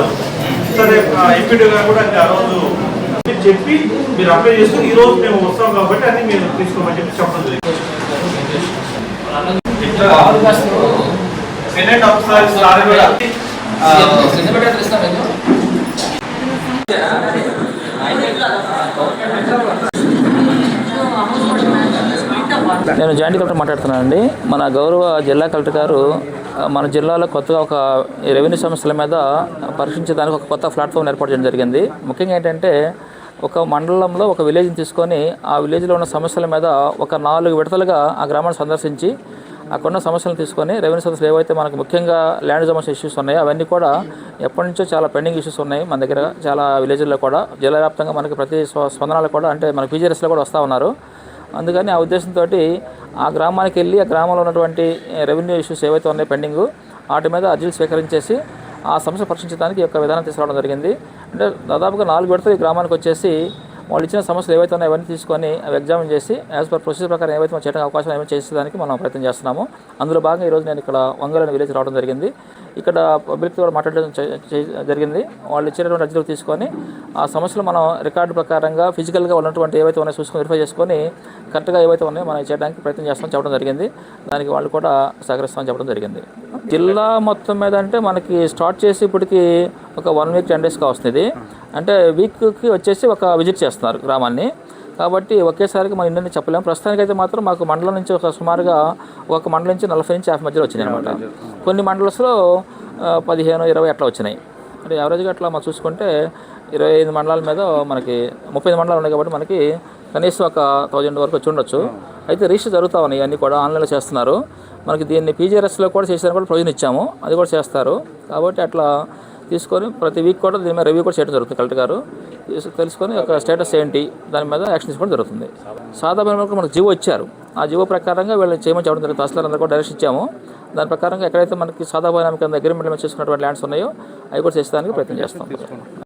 కావాలి సరే కూడా ఆ రోజు చెప్పి మీరు అప్లై చేసుకుని ఈ రోజు మేము వస్తాం కాబట్టి అన్ని మీరు తీసుకోమని చెప్పి చెప్పడం జరిగింది. కూడా నేను జాయింట్ కలెక్టర్ మాట్లాడుతున్నానండి. మన గౌరవ జిల్లా కలెక్టర్ గారు మన జిల్లాలో కొత్తగా ఒక రెవెన్యూ సమస్యల మీద పరీక్షించడానికి ఒక కొత్త ప్లాట్ఫామ్ ఏర్పాటు చేయడం జరిగింది. ముఖ్యంగా ఏంటంటే ఒక మండలంలో ఒక విలేజ్ని తీసుకొని ఆ విలేజ్లో ఉన్న సమస్యల మీద ఒక నాలుగు విడతలుగా ఆ గ్రామాన్ని సందర్శించి అక్కడ ఉన్న సమస్యలను తీసుకొని రెవెన్యూ సమస్యలు ఏవైతే మనకు ముఖ్యంగా ల్యాండ్ సమస్య ఇష్యూస్ ఉన్నాయో అవన్నీ కూడా ఎప్పటి నుంచో చాలా పెండింగ్ ఇష్యూస్ ఉన్నాయి మన దగ్గర చాలా విలేజ్లో కూడా. జిల్లా వ్యాప్తంగా మనకి ప్రతి స్వ- స్పందనలు కూడా అంటే మన పీజీఎస్లో కూడా వస్తూ ఉన్నారు. అందుకని ఆ ఉద్దేశంతో ఆ గ్రామానికి వెళ్ళి ఆ గ్రామంలో ఉన్నటువంటి రెవెన్యూ ఇష్యూస్ ఏవైతే ఉన్నాయి పెండింగ్ వాటి మీద అర్జీలు స్వీకరించేసి ఆ సమస్య పరిష్కరించడానికి ఈ యొక్క విధానం తీసుకురావడం జరిగింది. అంటే దాదాపుగా నాలుగు విడతలు ఈ గ్రామానికి వచ్చేసి వాళ్ళు ఇచ్చిన సమస్యలు ఏవైతే ఉన్నాయో అవన్నీ తీసుకొని అవి ఎగ్జామిన్ చేసి యాజ్ పర్ ప్రొసీజర్ ప్రకారం ఏవైతే మనం చేయడానికి అవకాశం ఏమైనా చేసేదానికి మనం ప్రయత్నం చేస్తున్నాము. అందులో భాగంగా ఈరోజు నేను ఇక్కడ వంగలని విలేజ్ రావడం జరిగింది. ఇక్కడ పబ్లిక్ కూడా మాట్లాడడం జరిగింది. వాళ్ళు ఇచ్చినటువంటి అర్జీలు తీసుకొని ఆ సమస్యలు మనం రికార్డు ప్రకారంగా ఫిజికల్గా ఉన్నటువంటి ఏవైతే ఉన్నాయో చూసుకొని వెరిఫై చేసుకొని కరెక్ట్గా ఏవైతే ఉన్నాయో మనం చేయడానికి ప్రయత్నం చేస్తామని చెప్పడం జరిగింది. దానికి వాళ్ళు కూడా సహకరిస్తామని చెప్పడం జరిగింది. జిల్లా మొత్తం మీద అంటే మనకి స్టార్ట్ చేసి ఇప్పటికి ఒక వన్ వీక్ టెన్ డేస్గా వస్తుంది. అంటే వీక్కి వచ్చేసి ఒక విజిట్ చేస్తున్నారు గ్రామాన్ని. కాబట్టి ఒకేసారికి మనం ఇన్ని చెప్పలేము. ప్రస్తుతానికి అయితే మాత్రం మాకు మండలం నుంచి ఒక సుమారుగా ఒక మండలం నుంచి నలభై నుంచి యాభై మధ్యలో వచ్చినాయి అనమాట కొన్ని మండలస్లో పదిహేను ఇరవై అట్లా వచ్చినాయి. అంటే యావరేజ్గా అట్లా మనం చూసుకుంటే ఇరవై ఐదు మండలాల మీద మనకి ముప్పై ఐదు మండలాలు ఉన్నాయి కాబట్టి మనకి కనీసం ఒక థౌజండ్ వరకు వచ్చి ఉండొచ్చు. అయితే రిజిస్టర్ జరుగుతూ ఉన్నాయి. అన్నీ కూడా ఆన్లైన్లో చేస్తున్నారు. మనకి దీన్ని పీజీఆర్ఎస్లో కూడా చేసేదానికి కూడా ప్రొవిజన్ ఇచ్చాము. అది కూడా చేస్తారు. కాబట్టి అట్లా తీసుకొని ప్రతి వీక్ కూడా దీని మీద రివ్యూ కూడా చేయడం జరుగుతుంది కలెక్టర్ గారు. తెలుసుకొని ఒక స్టేటస్ ఏంటి దాని మీద యాక్షన్ తీసుకోవడం జరుగుతుంది. సాధారణ మనకు జీవో ఇచ్చారు. ఆ జీవో ప్రకారంగా వీళ్ళని చేయమని చెప్పడం జరుగుతుంది తహసీల్దార్ అందరూ కూడా డైరెక్షన్ ఇచ్చాము. దాని ప్రకారంగా ఎక్కడైతే మనకి సాధారణ కింద అగ్రిమెంట్ చేసుకున్నటువంటి ల్యాండ్స్ ఉన్నాయో అవి కూడా చేసేదానికి ప్రయత్నం చేస్తాం.